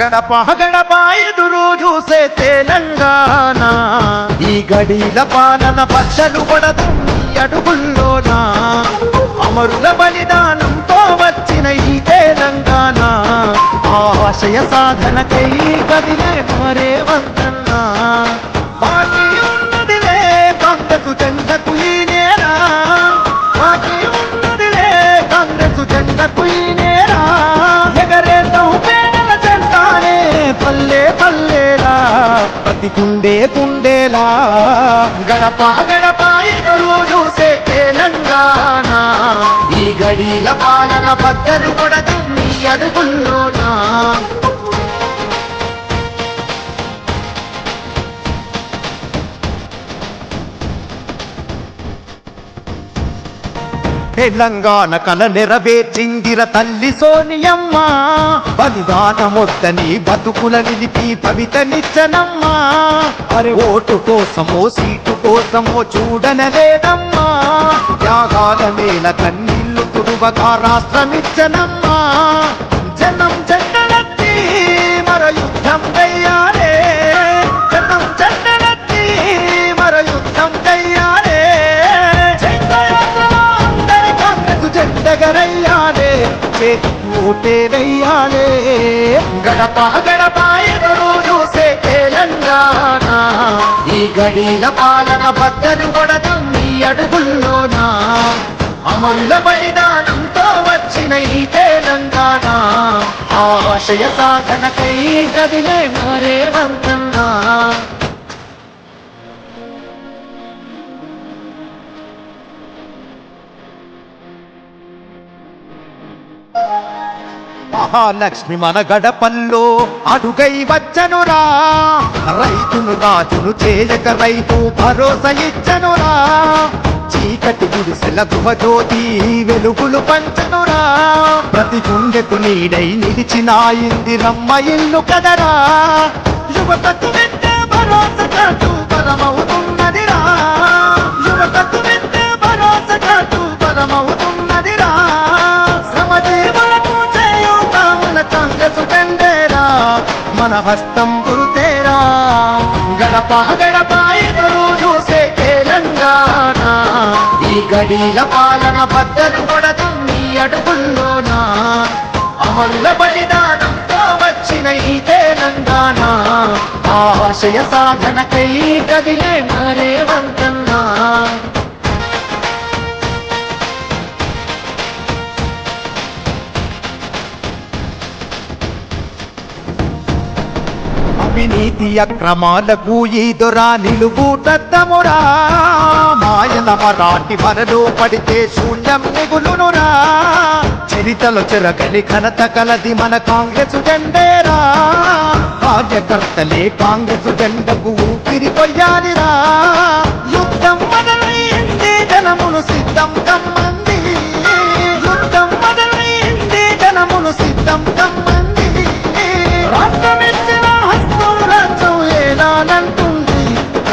గడప గడప ఎదురు చూసే తెలంగాణ. ఈ గడిల పాలన పచ్చలు పడదు ఈ అడుగుల్లోన అమరుల బలిదానంతో వచ్చిన ఈ తెలంగాణ. ఆశయ సాధనకై కదిలే మరే వందన్నా ప్రతి కుండే కుండేలా గడప గడప ఎదురు తెలంగాణ ఈ గడిల పాలన బద్దలు కొడదు నీ అడుగుల్లోనా తెలంగాణ కల నెరవేర్చిందిర తల్లి సోనియమ్మ. బలిదానమొద్దని బతుకుల నిలిపి భవితనిచ్చనమ్మా అరే ఓటు కోసమో సీటు కోసమో చూడనలేదమ్మా త్యాగాల మేల కన్నీళ్ళు తుడువగా రాష్ట్రమిచ్చనమ్మా. జనం జెండలెత్తి జెండగరయ్యాలే చేతి ఓటే గడప గడప ఎదురు చూసే తెలంగాణ. ఈ గడిల పాలన బద్దలు కొడదు నీ అడుగుల్లోనా? అమరుల బలిదానంతో వచ్చిన ఈ తెలంగాణ. ఆశయ సాధనకై కదిలే మరే వంతన్నా మహాలక్ష్మి మన గడపల్లో అడుగై వచ్చనురా రైతును రాజును చేయక రైతు భరోసా ఇచ్చనురా చీకటి గుడిసెల గృహజ్యోతి వెలుగులు పంచనురా ప్రతి గుండెకు నీడై నిలిచిన ఇందిరమ్మ ఇల్లు కదరా. యువతకు భరోసా మన హస్తం గురుతేరా గడప గడప ఎదురు చూసే తెలంగాణ ఈ గడిల పాలన బద్దలు కొడదు నీ అడుగుల్లోనా. అమరుల బలిదానంతో వచ్చిన ఈ తెలంగాణ ఆశయ సాధనకై కదిలే మరే వంతన్నా. అవినీతి అక్రమాలకు ఈ దొరా నిలువుటద్దమురా మాయల మరాఠి పడితే శూన్యం మిగులునురా. చరితలో చెరగలి ఘనత కలది మన కాంగ్రెస్ జెండేరా. కార్యకర్తలే కాంగ్రెస్ జెండకు ఊపిరి కొయ్యాలిరా. యుద్ధం మొదలైంది జనమును సిద్ధం కమ్మ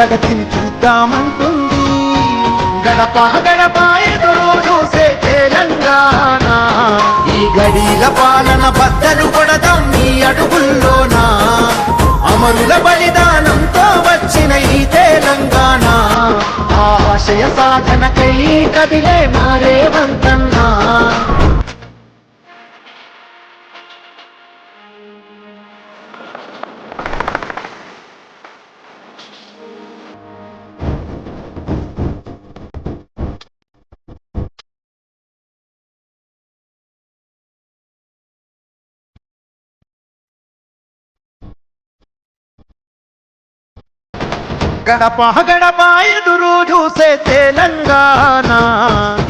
ప్రగతిని చూద్దామంటుంది. గడప గడప ఎదురు చూసే తెలంగాణ. ఈ గడిల పాలన బద్దలు పడదాం మీ అడుగుల్లోనా? అమరుల బలిదానంతో వచ్చిన ఈ తెలంగాణ. ఆశయ సాధనకై కదిలే మారే గడప. గడప ఎదురు చూసే తెలంగాణ.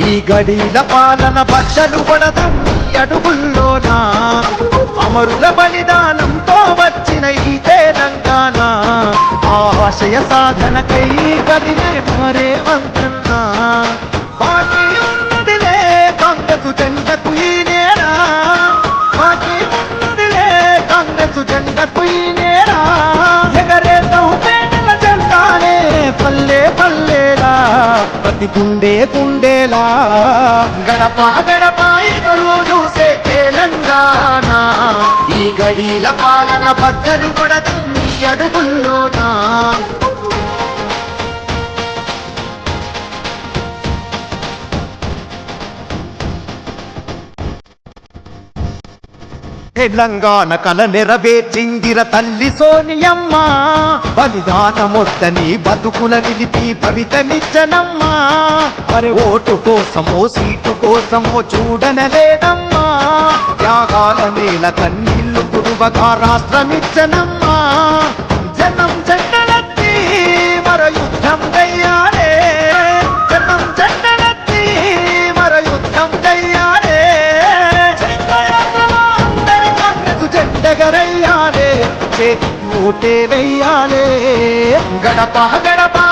ఈ గడిల పాలన బద్దలు పడదు అడుగుల్లోనా. అమరుల బలిదానంతో వచ్చిన ఈ తెలంగాణ. ఆశయ సాధనకై కదిలే మరే వంతన్నా బాకీ ఉన్నదిలే కాంగ్రెసు ప్రతి గుండె గుండెలా? గడప గడప ఎదురు చూసే తెలంగాణ. ఈ గడిల పాలన బద్దలు కొడదు నీ అడుగుల్లోనా? తెలంగాణ కల నెరవేర్చిందిర తల్లి సోనియమ్మ. బలిదానమొద్దని బతుకుల నిలిపి భవితనిచ్చనమ్మా. మరి ఓటు కోసమో సీటు కోసమో చూడనలేదమ్మా. త్యాగాల నేల కన్నీళ్ళు కురువగా రాష్ట్రమిచ్చనమ్మా. జెండగరయ్యాలే చేతి వెయ్యాలే. గడప గడప